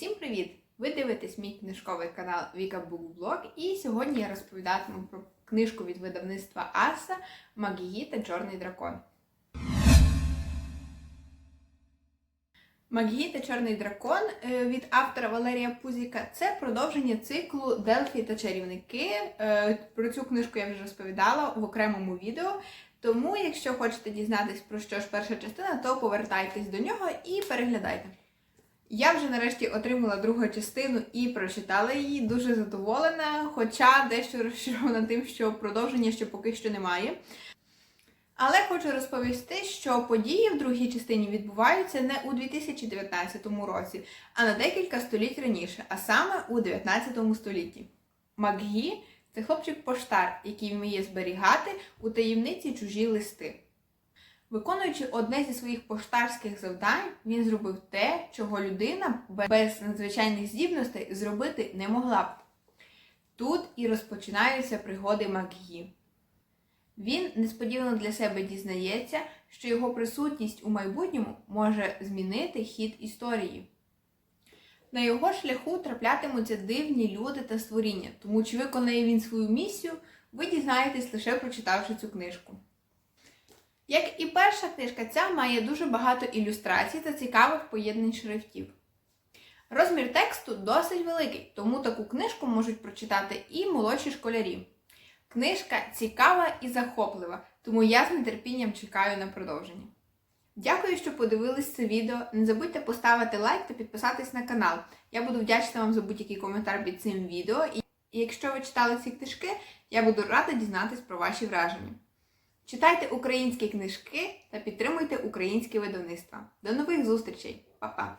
Усім привіт! Ви дивитесь мій книжковий канал Віка Букблог, і сьогодні я розповідатиму про книжку від видавництва Аса Магії та Чорний дракон. Магії та Чорний дракон е, від автора Валерія Пузіка це продовження циклу Делфі та чарівники. Е, Про цю книжку я вже розповідала в окремому відео. Тому, якщо хочете дізнатись про що ж перша частина, то повертайтесь до нього і переглядайте. Я вже нарешті отримала другу частину і прочитала її, дуже задоволена, хоча дещо розчарована тим, що продовження ще поки що немає. Але хочу розповісти, що події в другій частині відбуваються не у 2019 році, а на декілька століть раніше, а саме у 19 столітті. Макгі це хлопчик-поштар, який вміє зберігати у таємниці чужі листи. Виконуючи одне зі своїх поштарських завдань, він зробив те, чого людина без надзвичайних здібностей зробити не могла б. Тут і розпочинаються пригоди Макгі. Він несподівано для себе дізнається, що його присутність у майбутньому може змінити хід історії. На його шляху траплятимуться дивні люди та створіння, тому чи виконає він свою місію, ви дізнаєтесь лише прочитавши цю книжку. Як і перша книжка, ця має дуже багато ілюстрацій та цікавих поєднань шрифтів. Розмір тексту досить великий, тому таку книжку можуть прочитати і молодші школярі. Книжка цікава і захоплива, тому я з нетерпінням чекаю на продовження. Дякую, що подивились це відео. Не забудьте поставити лайк та підписатись на канал. Я буду вдячна вам за будь-який коментар під цим відео. І якщо ви читали ці книжки, я буду рада дізнатись про ваші враження. Читайте українські книжки та підтримуйте українське видавництва. До нових зустрічей, Па-па!